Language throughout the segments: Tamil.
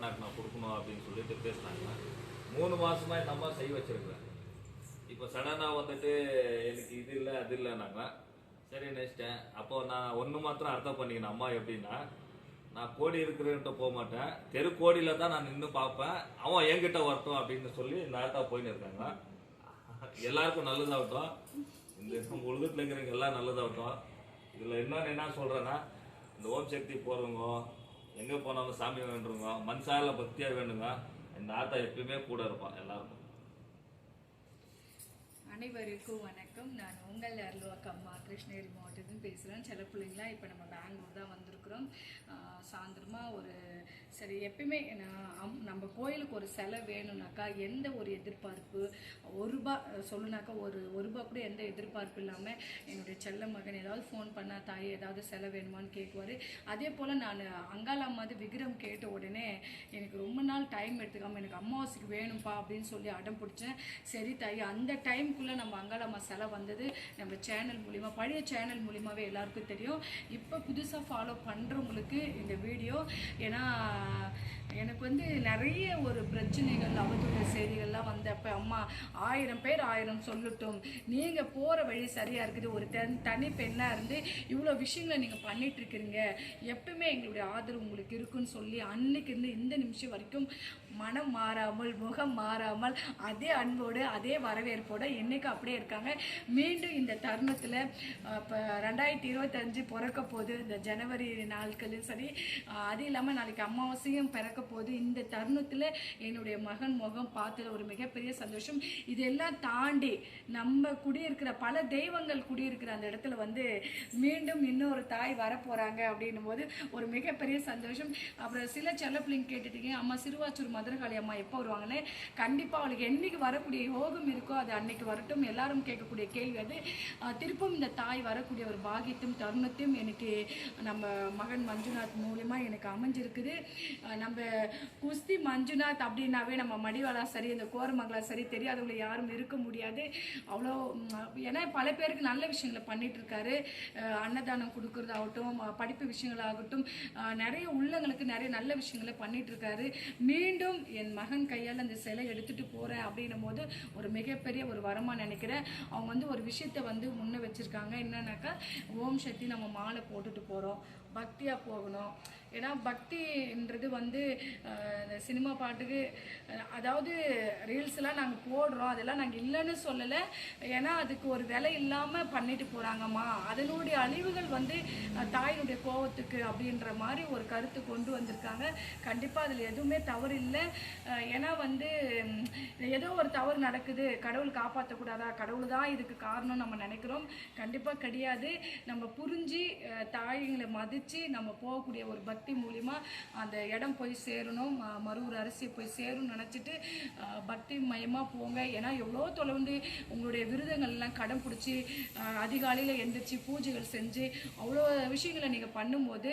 பாட்னாக்கு நான் கொடுக்கணும் அப்படின்னு சொல்லிட்டு பேசினாங்க. மூணு மாசமா இந்த அம்மா செய்ய வச்சிருக்கிறேன் இப்போ சடனாக வந்துட்டு எனக்கு இது இல்லை அது இல்லைனாங்க சரி நினச்சிட்டேன். அப்போ நான் ஒன்று மாத்திரம் அர்த்தம் பண்ணிக்கினேன் அம்மா எப்படின்னா நான் கோடி இருக்கிறன்ட்டு போக மாட்டேன். தெரு கோடியில் தான் நான் நின்று பார்ப்பேன். அவன் என்கிட்ட வரட்டும் அப்படின்னு சொல்லி நேரத்தா போயின்னு இருக்காங்க. எல்லாருக்கும் நல்லதாகட்டும். இந்த உலகத்தில் இருக்கிறவங்க எல்லாம் நல்லதாகட்டும். இதில் இன்னொன்று என்ன சொல்கிறேன்னா இந்த ஓம் சக்தி போகிறவங்க எங்கே போனாலும் சாமி வேண்டுங்க. மனசால பக்தியாக வேண்டுங்க. இந்த ஆத்தா எப்பயுமே கூட இருப்பான் எல்லாருக்கும். அனைவருக்கும் வணக்கம். நான் உங்கள் அருள்வாக்கு அம்மா கிருஷ்ணகிரி மாவட்டத்துலேருந்து பேசுகிறேன் சில பிள்ளைங்களாம் இப்போ நம்ம பெங்களூர் தான் வந்திருக்கிறோம். சாயந்தரமாக ஒரு சரி எப்பயுமே நான் அம்- நம்ம கோயிலுக்கு ஒரு சிலை வேணும்னாக்கா எந்த ஒரு எதிர்பார்ப்பு ஒரு ரூபா சொல்லுனாக்கா ஒரு ஒரு ரூபா கூட எந்த எதிர்பார்ப்பு இல்லாமல் என்னுடைய செல்ல மகன் ஏதாவது ஃபோன் பண்ணால் தாய் ஏதாவது செலை வேணுமான்னு கேட்குவார். அதே போல் நான் அங்காள அம்மாது விக்ரம் கேட்ட உடனே எனக்கு ரொம்ப நாள் டைம் எடுத்துக்காமல் எனக்கு அம்மாவாசைக்கு வேணும்ப்பா அப்படின்னு சொல்லி அடம் பிடிச்சேன். சரி தாய் அந்த டைமுக்குள்ளே நம்ம அங்காள அம்மா செலை வந்தது. நம்ம சேனல் மூலிமா பழைய சேனல் மூலிமாவே எல்லாருக்கும் தெரியும். இப்போ புதுசாக ஃபாலோ பண்ணுறவங்களுக்கு இந்த வீடியோ ஏன்னா எனக்கு வந்து நிறைய ஒரு பிரச்சனைகள் அவதூறு செய்திகள்லாம் வந்தப்ப அம்மா ஆயிரம் பேர் ஆயிரம் சொல்லட்டும். நீங்கள் போகிற வழி சரியாக இருக்குது. ஒரு தன் தனி பெண்ணாக இருந்து இவ்வளோ விஷயங்களை நீங்கள் பண்ணிட்டு இருக்கிறீங்க எப்பவுமே எங்களுடைய ஆதரவு உங்களுக்கு இருக்குன்னு சொல்லி அன்னைக்கு இருந்து இந்த நிமிஷம் வரைக்கும் மனம் மாறாமல் முகம் மாறாமல் அதே அன்போடு அதே வரவேற்போடு என்றைக்கு அப்படியே இருக்காங்க. மீண்டும் இந்த தருணத்தில் இப்போ ரெண்டாயிரத்தி இருபத்தஞ்சு பிறக்க போது இந்த ஜனவரி நாட்களும் சரி. அது இல்லாமல் நாளைக்கு அமாவாசையும் பிறக்க போது இந்த தருணத்தில் என்னுடைய மகன் முகம் பார்த்ததுல ஒரு மிகப்பெரிய சந்தோஷம். இதெல்லாம் தாண்டி நம்ம குடியிருக்கிற பல தெய்வங்கள் குடியிருக்கிற அந்த இடத்துல வந்து மீண்டும் இன்னொரு தாய் வரப்போகிறாங்க அப்படின்னும் போது ஒரு மிகப்பெரிய சந்தோஷம். அப்புறம் சில செல்ல பிள்ளைங்க கேட்டுட்டீங்க அம்மா சிறுவாச்சூர் மதுரகாளி அம்மா எப்போ வருவாங்கன்னு? கண்டிப்பாக அவளுக்கு என்னைக்கு வரக்கூடிய யோகம் இருக்கோ அது அன்னைக்கு வரட்டும். எல்லாரும் கேட்கக்கூடிய கேள்வி அது. திருப்பும் இந்த தாய் வரக்கூடிய ஒரு பாகியத்தையும் தருணத்தையும் எனக்கு நம்ம மகன் மஞ்சுநாத் மூலியமாக எனக்கு அமைஞ்சிருக்குது. நம்ம குஸ்தி மஞ்சுநாத் அப்படின்னாவே நம்ம மடிவாளா சரி இந்த கோரமங்களா சரி தெரியாதவங்க யாரும் இருக்க முடியாது. அவ்வளோ ஏன்னா பல பேருக்கு நல்ல விஷயங்களை பண்ணிட்டு இருக்காரு. அன்னதானம் கொடுக்கறதாகட்டும் படிப்பு விஷயங்களாகட்டும் நிறைய உள்ளங்களுக்கு நிறைய நல்ல விஷயங்களை பண்ணிட்டு இருக்காரு. மீண்டும் என் மகன் கையால் அந்த சிலை எடுத்துட்டு போறேன் அப்படின்னும் போது ஒரு மிகப்பெரிய ஒரு வரமா நினைக்கிறேன். அவங்க வந்து ஒரு விஷயத்தை வந்து முன்ன வச்சிருக்காங்க. என்னன்னாக்கா ஓம் சக்தி நம்ம மாலை போட்டுட்டு போறோம். பக்தியாக போகணும். ஏன்னா பக்தின்றது வந்து இந்த சினிமா பாட்டுக்கு அதாவது ரீல்ஸ்லாம் நாங்கள் போடுறோம். அதெல்லாம் நாங்கள் இல்லைன்னு சொல்லலை. ஏன்னா அதுக்கு ஒரு விலை இல்லாமல் பண்ணிட்டு போகிறாங்கம்மா அதனுடைய அழிவுகள் வந்து தாயினுடைய கோவத்துக்கு அப்படின்ற மாதிரி ஒரு கருத்து கொண்டு வந்திருக்காங்க. கண்டிப்பாக அதில் எதுவுமே தவறு இல்லை. ஏன்னா வந்து ஏதோ ஒரு தவறு நடக்குது. கடவுள் காப்பாற்றக்கூடாதா கடவுள் தான் இதுக்கு காரணம் நம்ம நினைக்கிறோம். கண்டிப்பாக கிடையாது. நம்ம புரிஞ்சு அஹ், மதி மதித்து நம்ம போகக்கூடிய ஒரு பக்தி மூலிமா அந்த இடம் போய் சேரணும் ம- மறுவூர் அரிசியை போய் சேரும்னு நினச்சிட்டு பக்தி மயமாக போங்க. ஏன்னா எவ்வளோ தொலைவுண்டு உங்களுடைய விருதங்கள்லாம் கடன் பிடிச்சி அதிகாலையில் எந்திரிச்சு பூஜைகள் செஞ்சு அவ்வளோ விஷயங்களை நீங்கள் பண்ணும்போது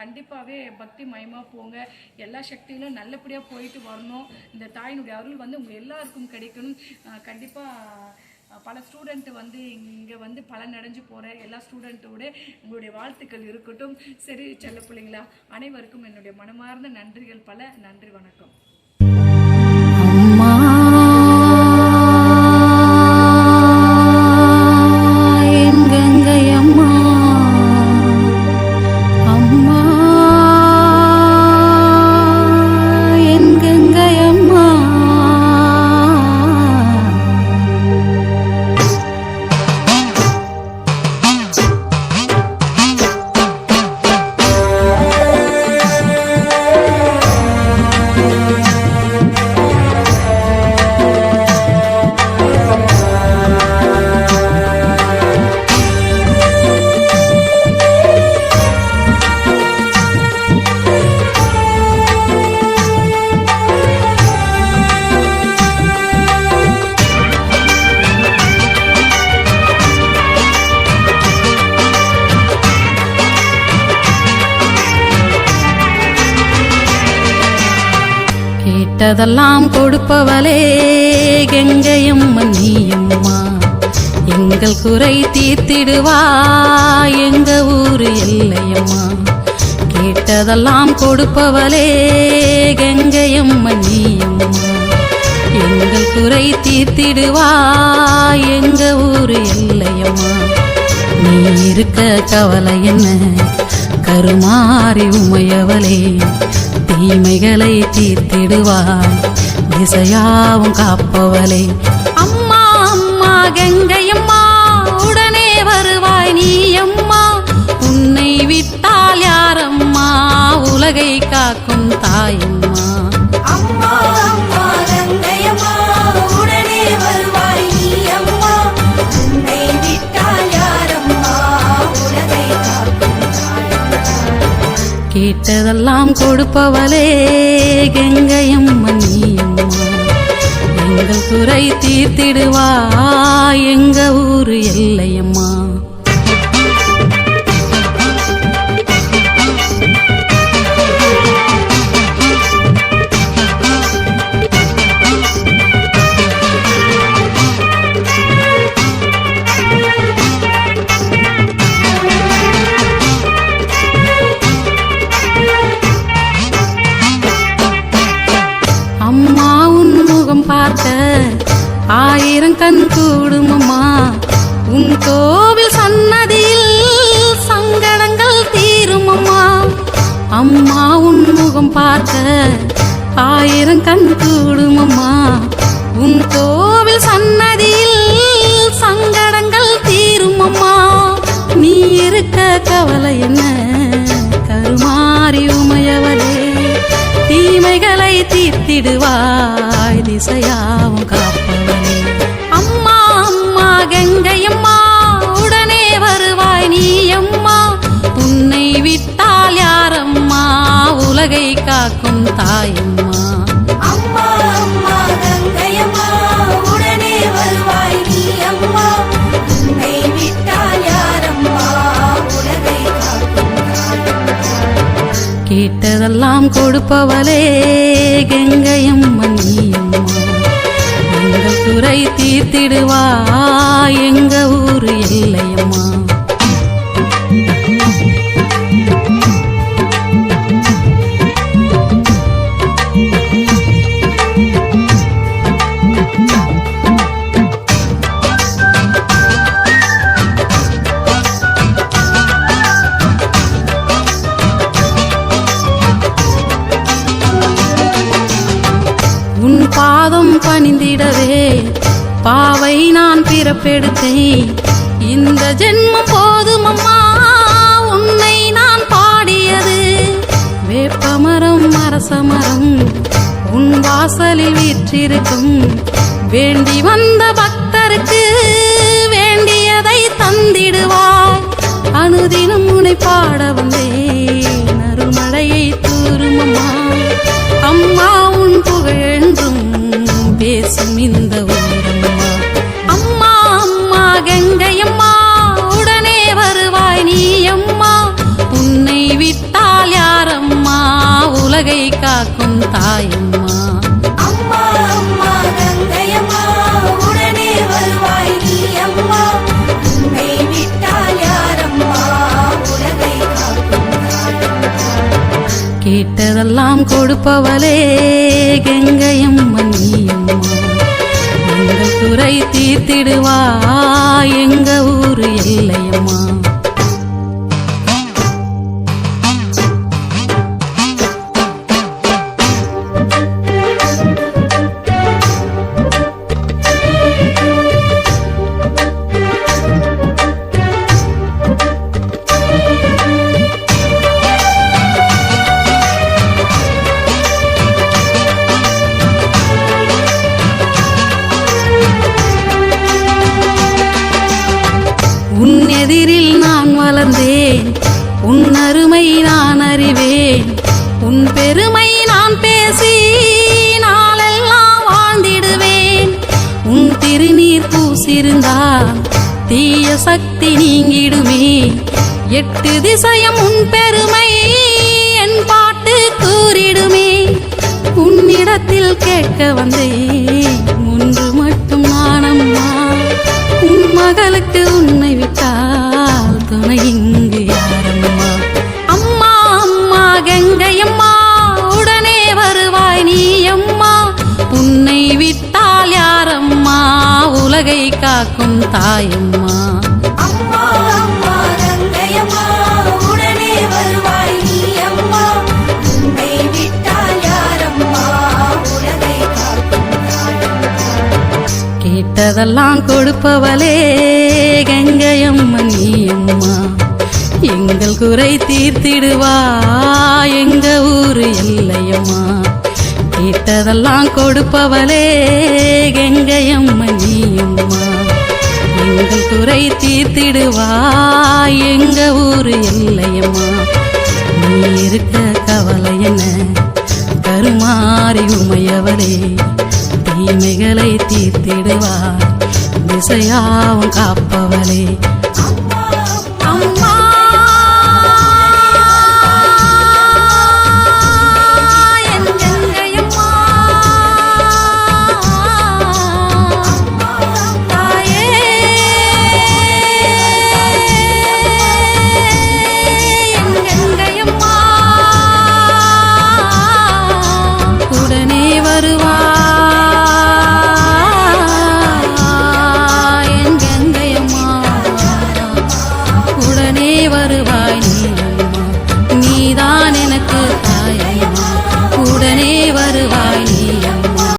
கண்டிப்பாகவே பக்தி மயமாக போங்க. எல்லா சக்திகளும் நல்லபடியாக போயிட்டு வரணும். இந்த தாயினுடைய அருள் வந்து உங்கள் எல்லாருக்கும் கிடைக்கணும். கண்டிப்பாக பல ஸ்டூடெண்ட்டு வந்து இங்கே வந்து பல நடைஞ்சு போகிற எல்லா ஸ்டூடெண்ட்டோட உங்களுடைய வாழ்த்துக்கள் இருக்கட்டும். சரி செல்ல பிள்ளைங்களா அனைவருக்கும் என்னுடைய மனமார்ந்த நன்றிகள். பல நன்றி வணக்கம். கேட்டதெல்லாம் கொடுப்பவளே கெங்கையும் நீயம்மா. எங்கள் குறை தீர்த்திடுவா எங்க ஊரு இல்லையம்மா கேட்டதெல்லாம் கொடுப்பவளே கெங்கையும் நீயம்மா. எங்கள் குறை தீர்த்திடுவா எங்க ஊரு இல்லையம்மா நீ இருக்க கவலை என்ன? கருமாறி உமையவளே. தீமைகளை தீர்த்திடுவாய் திசையாவும் காப்பவளே. அம்மா அம்மா கங்கையம்மா உடனே வருவாய் நீ அம்மா. கேட்டதெல்லாம் கொடுப்பவளே கெங்கையும் நீயம்மா. எங்கள் துறை தீர்த்திடுவா எங்க ஊரு எல்லையம்மா. பார்க்க ஆயிரம் கண் கூடுமம்மா. உன் கோவில் சன்னதியில் சங்கடங்கள் தீருமம்மா. நீ இருக்க கவலை என்ன? கருமாறி உமையவளே தீமைகளை தீர்த்திடுவாய் திசையாவும் கா தாயம்மா. அம்மா அம்மா கங்கையம்மா உடனே வருவாய் நீ அம்மா உன்னை விட்டால் யாரம்மா? உலகை காக்கும் கேட்டதெல்லாம் கொடுப்பவளே கங்கையம்மா நீயம்மா. எங்கள் குறை தீர்த்திடுவா? எங்க ஊரு எல்லையம்மா. நான் இந்த ஜென்மம் போதும் அம்மா. உன்னை நான் பாடியது வேப்பமரம் அரசமரம். உன் வாசலில் வீற்றிருக்கும் வேண்டி வந்த பக்தருக்கு வேண்டியதை தந்திடுவாய். அனுதினம் உன்னை பாட வந்தேன். அருள்மழையை தூரும் அம்மா. அம்மா உன் புகழென்றும் பேசும் இந்த கேட்டதெல்லாம் கொடுப்பவளே கெங்கையும் நீயம்மா. எங்கள் துறை தீர்த்திடுவா எங்க ஊரு இல்லையம்மா எதிரில் நான் வளர்ந்தேன். உன் அருமை நான் அறிவேன். உன் பெருமை நான் பேசி நாளெல்லாம் வாழ்ந்திடுவேன். உன் திருநீர் பூசிருந்தால் தீய சக்தி நீங்கிடுமே. எட்டு திசையும் உன் பெருமை என் பாட்டு கூறிடுமே. உன்னிடத்தில் கேட்க வந்தேன். ஒன்று மட்டும் நானம்மா. உன் மகளுக்கு உன் தவித்தால் துணை இங்கு யாரம்மா? அம்மா அம்மா கங்கையம்மா உடனே வருவாய் நீயம்மா. உன்னை விட்டால் யாரம்மா? உலகை காக்கும் தாயம்மா. கொடுத்ததெல்லாம் கொடுப்பவளே கங்கையம்மா நீ அம்மா. எங்கள் குறை தீர்த்திடுவா எங்க ஊரு இல்லையம்மா கேட்டதெல்லாம் கொடுப்பவளே கங்கையம்மா நீ அம்மா. எங்கள் குறை தீர்த்திடுவா எங்க ஊரு இல்லையம்மா நீ இருக்க கவலை என்ன? கருமாறி உமையவளே தீமைகளை தீர்த்திடுவார். திசையாவும் காப்பவளே